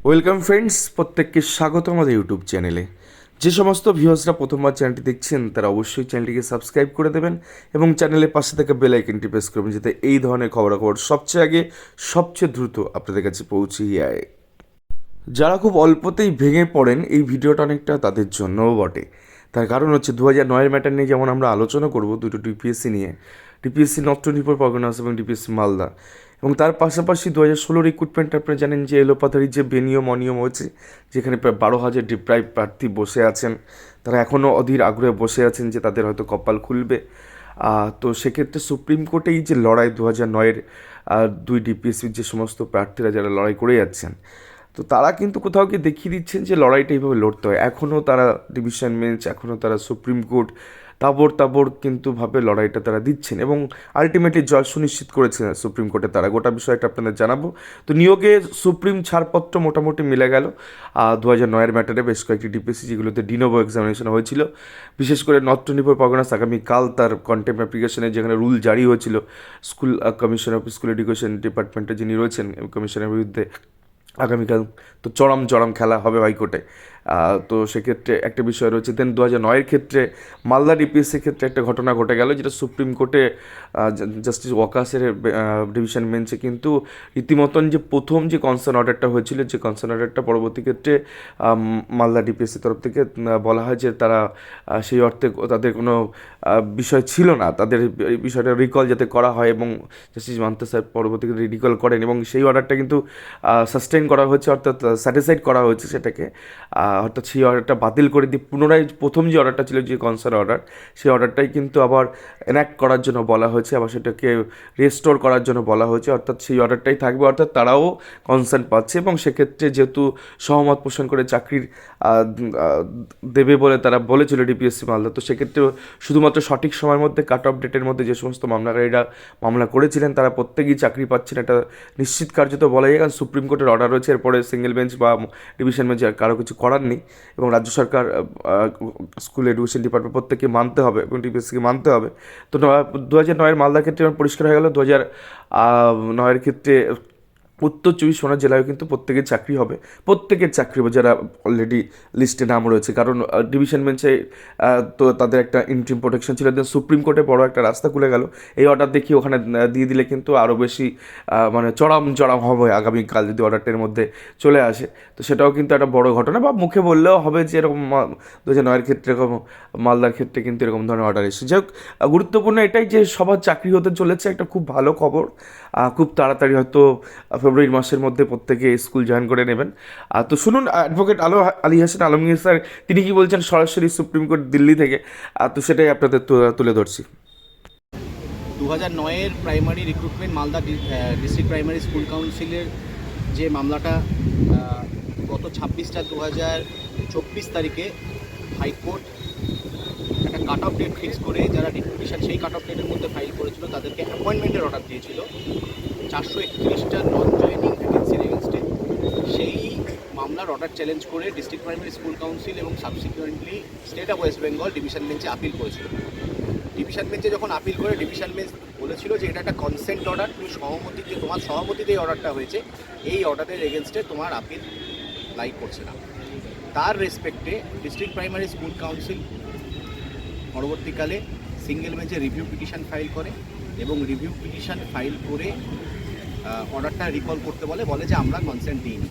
Welcome friends প্রত্যেককে স্বাগত আমাদের ইউটিউব চ্যানেলে যে সমস্ত ভিউয়ার্সরা প্রথমবার চ্যানেলটি দেখছেন, তারা অবশ্যই চ্যানেলটিকে সাবস্ক্রাইব করে দেবেন এবং চ্যানেলের পাশে থাকা বেল আইকনটি প্রেস করবেন যাতে এই ধরনের খবরাখবর সবচেয়ে আগে, সবচেয়ে দ্রুত আপনাদের কাছে পৌঁছে যায়। যারা খুব অল্পতেই ভেঙে পড়েন, এই ভিডিওটা অনেকটা তাদের জন্যও বটে। তার কারণ হচ্ছে দু হাজার নয়ের ম্যাটার নিয়ে যেমন আমরা আলোচনা করব দুটো ডিপিএসসি নিয়ে। DPSC north twenty four Parganas এবং ডিপিএসসি মালদা এবং তার পাশাপাশি দু হাজার ষোলোর রিক্রুটমেন্ট আপনারা জানেন যে এলোপাথারির যে বেনিয়ম অনিয়ম হয়েছে, যেখানে প্রায় বারো হাজার ডিপ্রাইভ প্রার্থী বসে আছেন, তারা এখনও অধীর আগ্রহে বসে আছেন যে তাদের হয়তো কপাল খুলবে। তো সেক্ষেত্রে সুপ্রিম কোর্টে এই যে লড়াই দু হাজার নয়ের দুই ডিপিএসসির যে সমস্ত প্রার্থীরা যারা লড়াই করে যাচ্ছেন, তো তারা কিন্তু কোথাও গিয়ে দেখিয়ে দিচ্ছেন যে লড়াইটা এইভাবে লড়তে হয়। এখনও তারা ডিভিশন বেঞ্চ এখনও তারা সুপ্রিম কোর্ট তাবড় তাবড় কিন্তু ভাবে লড়াইটা তারা দিচ্ছেন এবং আলটিমেটলি জয় সুনিশ্চিত করেছেন সুপ্রিম কোর্টে তারা। গোটা বিষয়টা আপনাদের জানাব। তো নিয়োগে সুপ্রিম ছাড়পত্র মোটামুটি মিলে গেল। দু হাজার নয়ের ম্যাটারে বেশ কয়েকটি ডিপিসি যেগুলোতে ডিনোভো এক্সামিনেশন হয়েছিল। বিশেষ করে নর্থ টোয়েন্টি ফোর পরগনাস আগামীকাল তার কন্টেম্প অ্যাপ্লিকেশনে যেখানে রুল জারি হয়েছিল school commission of school education ডিপার্টমেন্টে যিনি রয়েছেন কমিশনের বিরুদ্ধে আগামীকাল তো চরম চরম খেলা হবে হাইকোর্টে। তো সেক্ষেত্রে একটা বিষয় রয়েছে। দেন দু হাজার নয়ের ক্ষেত্রে মালদা ডিপিএসসির ক্ষেত্রে একটা ঘটনা ঘটে গেল, যেটা সুপ্রিম কোর্টে জাস্টিস ওয়াকাসের ডিভিশন বেঞ্চে কিন্তু রীতিমতন যে প্রথম যে কনসার্ন অর্ডারটা হয়েছিল, যে কনসার্ন অর্ডারটা পরবর্তী ক্ষেত্রে মালদা ডিপিএসসি তরফ থেকে বলা হয় যে তারা সেই অর্থে তাদের কোনো বিষয় ছিল না। তাদের বিষয়টা রিকল যাতে করা হয় এবং জাস্টিস মান্তা সাহেব ক্ষেত্রে রিকল করেন এবং সেই অর্ডারটা কিন্তু সাস্টেইন করা হয়েছে, অর্থাৎ স্যাটিসফাইড করা হয়েছে সেটাকে। অর্থাৎ সেই অর্ডারটা বাতিল করে দিয়ে পুনরায় প্রথম যে অর্ডারটা ছিল যে কনসার্ট অর্ডার সেই অর্ডারটাই কিন্তু আবার এনাক্ট করার জন্য বলা হয়েছে, আবার সেটাকে রেস্টোর করার জন্য বলা হয়েছে, অর্থাৎ সেই অর্ডারটাই থাকবে, অর্থাৎ তারাও কনসার্ন পাচ্ছে এবং সেক্ষেত্রে যেহেতু সহমত পোষণ করে চাকরির দেবে বলে তারা বলেছিল ডিপিএসসি মালদা, তো সেক্ষেত্রে শুধুমাত্র সঠিক সময়ের মধ্যে কাট অফ ডেটের মধ্যে যে সমস্ত মামলাকারীরা মামলা করেছিলেন, তারা প্রত্যেকেই চাকরি পাচ্ছেন এটা নিশ্চিত কার্যত বলা যায় কারণ সুপ্রিম কোর্টের অর্ডার রয়েছে, এরপরে সিঙ্গেল বেঞ্চ বা ডিভিশন বেঞ্চ কারও কিছু করার নেই এবং রাজ্য সরকার স্কুল এডুকেশন ডিপার্টমেন্ট প্রত্যেককে মানতে হবে এবং ডিপিএসসিকে মানতে হবে। তো দু হাজার নয়ের মালদার ক্ষেত্রে যেমন পরিষ্কার হয়ে গেল, দু হাজার নয়ের ক্ষেত্রে উত্তর চব্বিশ পরগনা জেলায় কিন্তু প্রত্যেকের চাকরি হবে। প্রত্যেকের চাকরি হবে, যারা অলরেডি লিস্টে নাম রয়েছে। কারণ ডিভিশন বেঞ্চে তো তাদের একটা ইন্ট্রিম প্রোটেকশন ছিল। দেন সুপ্রিম কোর্টে বড় একটা রাস্তা খুলে গেল। এই অর্ডার দেখি ওখানে দিয়ে দিলে কিন্তু আরও বেশি মানে চড়াম চড়াম হবে আগামীকাল যদি অর্ডারটার মধ্যে চলে আসে। তো সেটাও কিন্তু একটা বড় ঘটনা। বা মুখে বললেও হবে যে এরকম দু হাজার নয়ের ক্ষেত্রে এরকম, মালদার ক্ষেত্রে কিন্তু এরকম ধরনের অর্ডার এসেছে। যাই হোক গুরুত্বপূর্ণ এটাই যে সবার চাকরি হতে চলেছে, একটা খুব ভালো খবর। খুব তাড়াতাড়ি হয়তো ফেব্রুয়ারি মাসের মধ্যে প্রত্যেকে স্কুল জয়েন করে নেবেন। আর তো শুনুন অ্যাডভোকেট আলো আলী হাসান আলমগীর স্যার তিনি কি বলছেন? সরাসরি সুপ্রিম কোর্ট দিল্লি থেকে। আহ, তো সেটাই আপনাদের তুলে ধরছি। দু হাজার নয়ের primary recruitment Malda district primary school কাউন্সিলের যে মামলাটা গত ছাব্বিশটা দু হাজার চব্বিশ তারিখে high court cut off date fix করে যারা ডিপুটেশন সেই কাট অফ ডেটের মধ্যে ফাইল করেছিল, তাদেরকে অ্যাপয়েন্টমেন্টের অর্ডার দিয়েছিল। চারশো একত্রিশটা নন জয়েনিং ভ্যাকেন্সির এগেনস্টে সেই মামলার অর্ডার চ্যালেঞ্জ করে ডিস্ট্রিক্ট প্রাইমারি স্কুল কাউন্সিল এবং subsequently state of West Bengal division বেঞ্চে আপিল করেছিল। ডিভিশন বেঞ্চে যখন আপিল করে ডিভিশন বেঞ্চ বলেছিল যে এটা একটা কনসেন্ট অর্ডার তুমি সহমতি যে তোমার সহমতিতে এই অর্ডারটা হয়েছে, এই অর্ডারের এগেনস্টে তোমার আপিল লাই করছে না। তার রেসপেক্টে ডিস্ট্রিক্ট প্রাইমারি স্কুল কাউন্সিল পরবর্তীকালে সিঙ্গেল বেঞ্চে রিভিউ পিটিশন ফাইল করে এবং রিভিউ পিটিশন ফাইল করে অর্ডারটা রিকল করতে বলে বলে যে আমরা কনসেন্ট দিইনি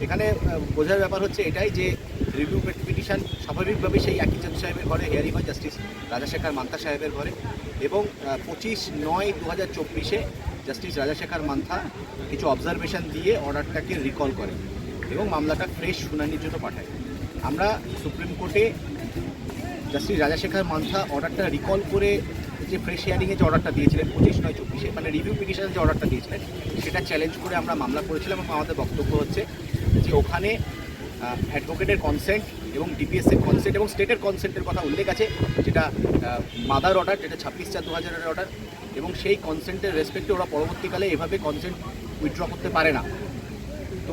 এখানে বোঝার ব্যাপার হচ্ছে এটাই যে রিভিউ পিটিশন স্বাভাবিকভাবেই সেই একই জজ সাহেবের ঘরে হিয়ারিং হয় জাস্টিস রাজাশেখর মান্থা সাহেবের ঘরে এবং পঁচিশ নয় দু হাজার চব্বিশে জাস্টিস রাজাশেখর মান্থা কিছু অবজারভেশন দিয়ে অর্ডারটাকে রিকল করে এবং মামলাটা ফ্রেশ শুনানির জন্য পাঠায়। আমরা সুপ্রিম কোর্টে জাস্টিস রাজাশেখর মান্থা অর্ডারটা রিকল করে যে ফ্রেশ হিয়ারিংয়ে যে অর্ডারটা দিয়েছিলেন পঁচিশ নয় চব্বিশে মানে রিভিউ পিটিশনের যে অর্ডারটা দিয়েছিলেন, সেটা চ্যালেঞ্জ করে আমরা মামলা করেছিলাম এবং আমাদের বক্তব্য হচ্ছে যে ওখানে অ্যাডভোকেটের কনসেন্ট এবং ডিপিএসের কনসেন্ট এবং স্টেটের কনসেন্টের কথা উল্লেখ আছে, যেটা মাদার অর্ডার যেটা ছাব্বিশ চার দু হাজারের অর্ডার এবং সেই কনসেন্টের রেসপেক্টে ওরা পরবর্তীকালে এভাবে কনসেন্ট উইথড্র করতে পারে না। তো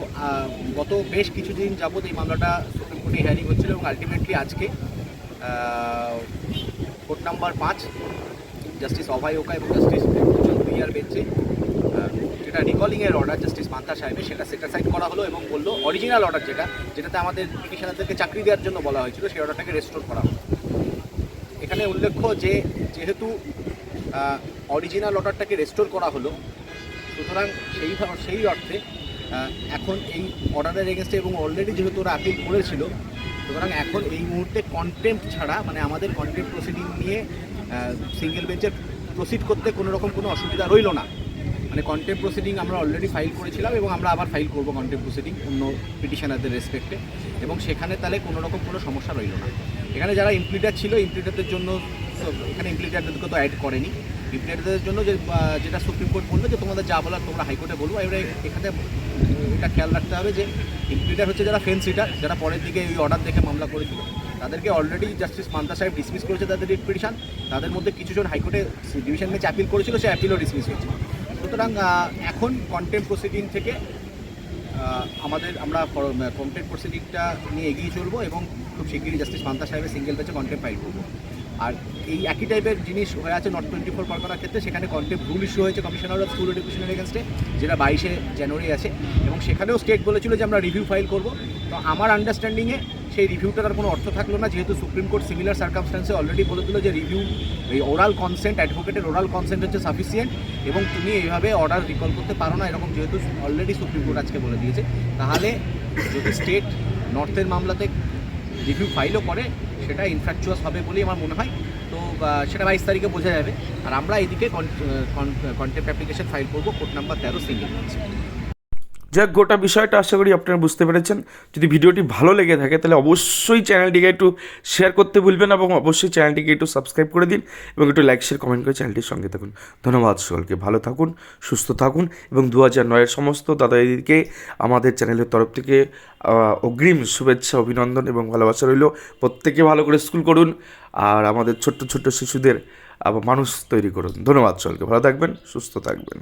গত বেশ কিছুদিন যাবত এই মামলাটা সুপ্রিম কোর্টে হিয়ারিং হচ্ছিল এবং আলটিমেটলি আজকে কোর্ট নাম্বার পাঁচ জাস্টিস অভয় ওকা এবং জাস্টিস ভূষণ বেঞ্চে। যেটা রিকলিংয়ের অর্ডার জাস্টিস মান্তা সাহেবের, সেটা সেটাসাইড করা হলো এবং বলল অরিজিনাল অর্ডার যেটা, যেটাতে আমাদের পিটিশনারদেরকে চাকরি দেওয়ার জন্য বলা হয়েছিল, সেই অর্ডারটাকে রেস্টোর করা হলো। এখানে উল্লেখ্য যে, যেহেতু অরিজিনাল অর্ডারটাকে রেস্টোর করা হলো, সুতরাং সেই সেই অর্থে এখন এই অর্ডারের এগেনস্টে এবং অলরেডি যেহেতু ওরা আপিল করেছিল সুতরাং এখন এই মুহূর্তে কন্টেম্প ছাড়া মানে আমাদের কন্টেম্প প্রসিডিং নিয়ে সিঙ্গেল বেঞ্চের প্রসিড করতে কোনো রকম কোনো অসুবিধা রইল না। মানে কন্টেম্প প্রসিডিং আমরা অলরেডি ফাইল করেছিলাম এবং আমরা আবার ফাইল করব কন্টেম্প প্রসিডিং অন্য পিটিশনারদের রেসপেক্টে এবং সেখানে তাহলে কোনো রকম কোনো সমস্যা রইল না। এখানে যারা ইমপ্লিটার ছিল ইমপ্লিটারদের জন্য, এখানে ইমপ্লিটারদেরকে তো অ্যাড করেনি। ইমপ্লিটারদের জন্য যে যেটা সুপ্রিম কোর্ট বলল যে তোমাদের যা বলার তোমরা হাইকোর্টে বলব। এবারে এখানে এটা খেয়াল রাখতে হবে যে ইমপ্লিটার হচ্ছে যারা ফেন্স সিটার যারা পরের দিকে এই অর্ডার দেখে মামলা করেছিল। তাদেরকে অলরেডি জাস্টিস মান্তা সাহেব ডিসমিস করেছে তাদের রিট পিটিশন তাদের মধ্যে কিছুজন হাইকোর্টে ডিভিশন বেঞ্চ অ্যাপিল করেছিল, সে অ্যাপিলও ডিসমিস হয়েছে। সুতরাং এখন কন্টেম্প প্রসিডিং থেকে আমাদের আমরা কমপ্লেন প্রসিডিংটা নিয়ে এগিয়ে চলবো এবং খুব শিগগিরই জাস্টিস মান্তা সাহেবের সিঙ্গেল বেঞ্চে কন্টেম্প ফাইল করব। আর এই একই টাইপের জিনিস হয়ে আছে নট টোয়েন্টি ফোর পরগনার ক্ষেত্রে, সেখানে কন্টেম্প রুল ইস্যু হয়েছে কমিশনার অফ স্কুল এডুকেশনের এগেনস্টে যেটা বাইশে জানুয়ারি আছে। এবং সেখানেও স্টেট বলেছিল যে আমরা রিভিউ ফাইল করব। তো আমার আন্ডারস্ট্যান্ডিংয়ে সেই রিভিউটার আর কোনো অর্থ থাকল না। যেহেতু সুপ্রিম কোর্ট সিমিলার সার্কামস্টান্সে অলরেডি বলে দিল যে রিভিউ এই ওরাল কনসেন্ট অ্যাডভোকেটের ওরাল কনসেন্ট হচ্ছে সাফিসিয়েন্ট এবং তুমি এইভাবে অর্ডার রিকল করতে পারো না, এরকম যেহেতু অলরেডি সুপ্রিম কোর্ট আজকে বলে দিয়েছে। তাহলে যদি স্টেট নর্থের মামলাতে রিভিউ ফাইলও করে, সেটা ইনফ্র্যাকচুয়াস হবে বলেই আমার মনে হয়। তো সেটা বাইশ তারিখে বোঝা যাবে। আর আমরা এদিকে কন্টেম্প অ্যাপ্লিকেশন ফাইল করব কোর্ট নাম্বার তেরো সিঙ্গেল। যাক, গোটা বিষয়টা আশা করি আপনারা বুঝতে পেরেছেন। যদি ভিডিওটি ভালো লেগে থাকে, তাহলে অবশ্যই চ্যানেলটিকে একটু শেয়ার করতে ভুলবেন এবং অবশ্যই চ্যানেলটিকে একটু সাবস্ক্রাইব করে দিন এবং একটু লাইক শেয়ার কমেন্ট করে চ্যানেলটির সঙ্গে থাকুন। ধন্যবাদ সকলকে। ভালো থাকুন, সুস্থ থাকুন এবং দু হাজার নয়ের সমস্ত দাদা দিদিকে আমাদের চ্যানেলের তরফ থেকে অগ্রিম শুভেচ্ছা, অভিনন্দন এবং ভালোবাসা রইল। প্রত্যেকে ভালো করে স্কুল করুন আর আমাদের ছোট্ট ছোট্ট শিশুদের আবার মানুষ তৈরি করুন। ধন্যবাদ সকলকে। ভালো থাকবেন, সুস্থ থাকবেন।